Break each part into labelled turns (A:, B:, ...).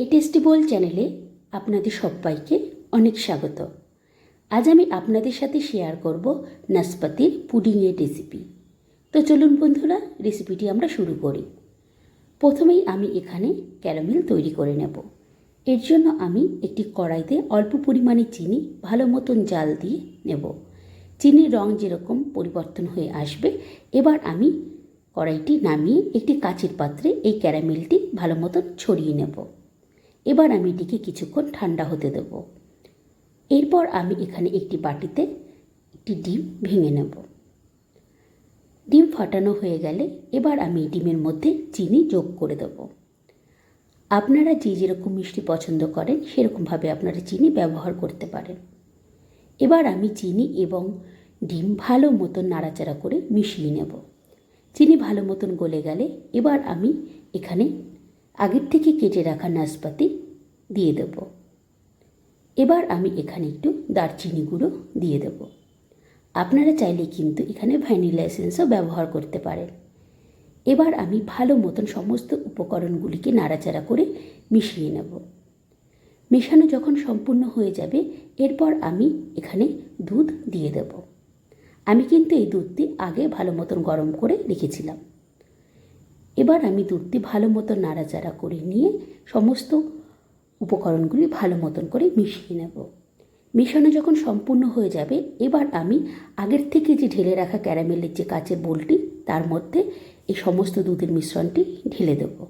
A: এই বোল চ্যানেলে আপনাদের সবাইকে অনেক স্বাগত। আজ আমি আপনাদের সাথে শেয়ার করব নাসপাতির পুডিংয়ের রেসিপি তো চলুন বন্ধুরা রেসিপিটি আমরা শুরু করি। প্রথমেই আমি এখানে ক্যারামেল তৈরি করে নেব। এর জন্য আমি একটি কড়াইতে অল্প পরিমাণে চিনি ভালো মতন জাল দিয়ে নেব। চিনির রং যেরকম পরিবর্তন হয়ে আসবে, এবার আমি কড়াইটি নামিয়ে একটি কাচের পাত্রে এই ক্যারামেলটি ভালো মতন ছড়িয়ে নেব। এবার আমি এটিকে কিছুক্ষণ ঠান্ডা হতে দেব। এরপর আমি এখানে একটি বাটিতে একটি ডিম ভেঙে নেব। ডিম ফাটানো হয়ে গেলে এবার আমি ডিমের মধ্যে চিনি যোগ করে দেব। আপনারা যে যেরকম মিষ্টি পছন্দ করেন, সেরকমভাবে আপনারা চিনি ব্যবহার করতে পারেন। এবার আমি চিনি এবং ডিম ভালো মতন নাড়াচাড়া করে মিশিয়ে নেব। চিনি ভালো মতন গলে গেলে এবার আমি এখানে আগের থেকে কেটে রাখা নাশপাতি দিয়ে দেব। এবার আমি এখানে একটু দারচিনি গুঁড়ো দিয়ে দেব। আপনারা চাইলে কিন্তু এখানে ভ্যানিলা এসেন্সও ব্যবহার করতে পারেন। এবার আমি ভালো মতন সমস্ত উপকরণগুলিকে নাড়াচাড়া করে মিশিয়ে নেব। মেশানো যখন সম্পূর্ণ হয়ে যাবে, এরপর আমি এখানে দুধ দিয়ে দেব। আমি কিন্তু এই দুধটি আগে ভালো মতন গরম করে রেখেছিলাম। এবার আমি দুধটি ভালো মতন নাড়াচাড়া করে নিয়ে সমস্ত উপকরণগুলি ভালো মতন করে মিশিয়ে নেব। মিশানো যখন সম্পূর্ণ হয়ে যাবে, এবার আমি আগের থেকে যে ঢেলে রাখা ক্যারামেলের যে কাচের বোলটি, তার মধ্যে এই সমস্ত দুধের মিশ্রণটি ঢেলে দেব।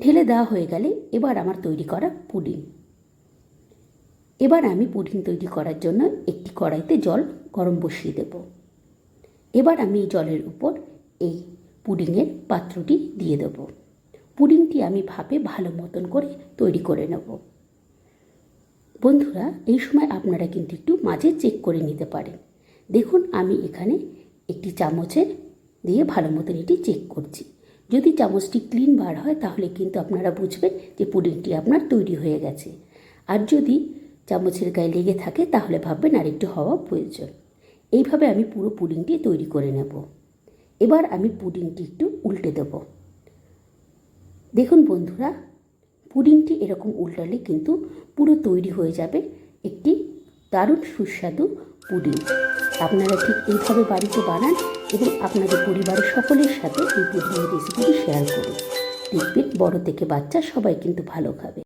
A: ঢেলে দেওয়া হয়ে গেলে এবার আমার তৈরি করা পুডিং। এবার আমি পুডিং তৈরি করার জন্য একটি কড়াইতে জল গরম বসিয়ে দেব। এবার আমি এই জলের উপর এই পুডিংয়ের পাত্রটি দিয়ে দেব। পুডিংটি আমি ভাপে ভালো মতন করে তৈরি করে নেব। বন্ধুরা, এই সময় আপনারা কিন্তু একটু মাঝে চেক করে নিতে পারেন। দেখুন, আমি এখানে একটি চামচে দিয়ে ভালো মতন এটি চেক করছি। যদি চামচটি ক্লিন বার হয়, তাহলে কিন্তু আপনারা বুঝবেন যে পুডিংটি আপনার তৈরি হয়ে গেছে। আর যদি চামচের গায়ে লেগে থাকে, তাহলে ভাববেন আর একটু হওয়া প্রয়োজন। এইভাবে আমি পুরো পুডিংটি তৈরি করে নেব। এবার আমি পুডিংটি একটু উল্টে দেব। দেখুন বন্ধুরা, পুডিংটি এরকম উল্টালে কিন্তু পুরো তৈরি হয়ে যাবে একটি দারুণ সুস্বাদু পুডিং। আপনারা ঠিক এইভাবে বাড়িতে বানান এবং আপনাদের পরিবারের সকলের সাথে এই পুডিংয়ের রেসিপিটি শেয়ার করুন। দেখবেন বড় থেকে বাচ্চা সবাই কিন্তু ভালো খাবে।